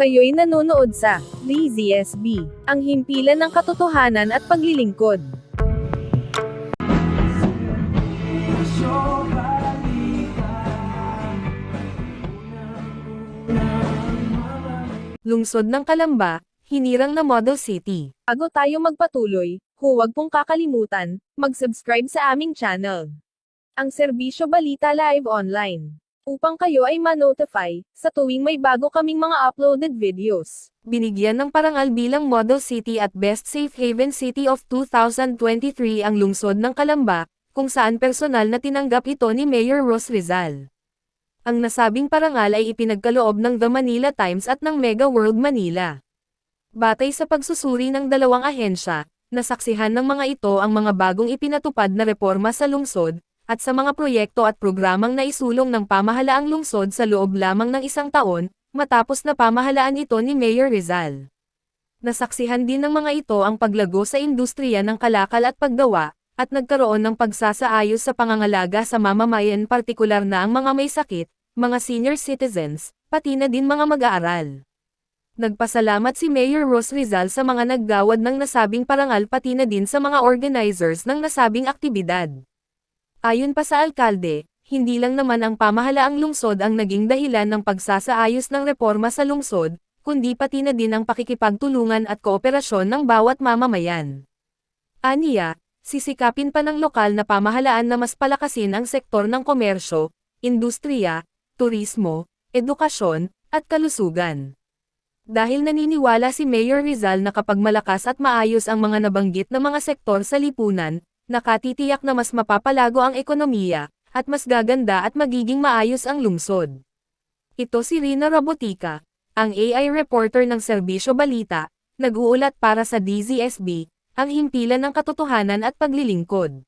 Kayo'y nanonood sa DZSB, ang himpilan ng katotohanan at paglilingkod. Lungsod ng Kalamba, hinirang na Model City. Bago tayo magpatuloy, huwag pong kakalimutan, mag-subscribe sa aming channel. Ang Serbisyo Balita Live Online. Upang kayo ay ma-notify, sa tuwing may bago kaming mga uploaded videos. Binigyan ng parangal bilang Model City at Best Safe Haven City of 2023 ang lungsod ng Kalamba, kung saan personal na tinanggap ito ni Mayor Ros Rizal. Ang nasabing parangal ay ipinagkaloob ng The Manila Times at ng Mega World Manila. Batay sa pagsusuri ng dalawang ahensya, nasaksihan ng mga ito ang mga bagong ipinatupad na reforma sa lungsod, at sa mga proyekto at programang naisulong ng pamahalaang lungsod sa loob lamang ng isang taon, matapos na pamahalaan ito ni Mayor Rizal. Nasaksihan din ng mga ito ang paglago sa industriya ng kalakal at paggawa, at nagkaroon ng pagsasaayos sa pangangalaga sa mamamayan partikular na ang mga may sakit, mga senior citizens, pati na din mga mag-aaral. Nagpasalamat si Mayor Ros Rizal sa mga naggawad ng nasabing parangal pati na din sa mga organizers ng nasabing aktibidad. Ayon pa sa alkalde, hindi lang naman ang pamahalaang lungsod ang naging dahilan ng pagsasaayos ng reforma sa lungsod, kundi pati na din ang pakikipagtulungan at kooperasyon ng bawat mamamayan. Aniya, sisikapin pa ng lokal na pamahalaan na mas palakasin ang sektor ng komersyo, industriya, turismo, edukasyon, at kalusugan. Dahil naniniwala si Mayor Rizal na kapag malakas at maayos ang mga nabanggit na mga sektor sa lipunan, nakatitiyak na mas mapapalago ang ekonomiya, at mas gaganda at magiging maayos ang lungsod. Ito si Rina Robotica, ang AI reporter ng Serbisyo Balita, nag-uulat para sa DZSB, ang himpilan ng katotohanan at paglilingkod.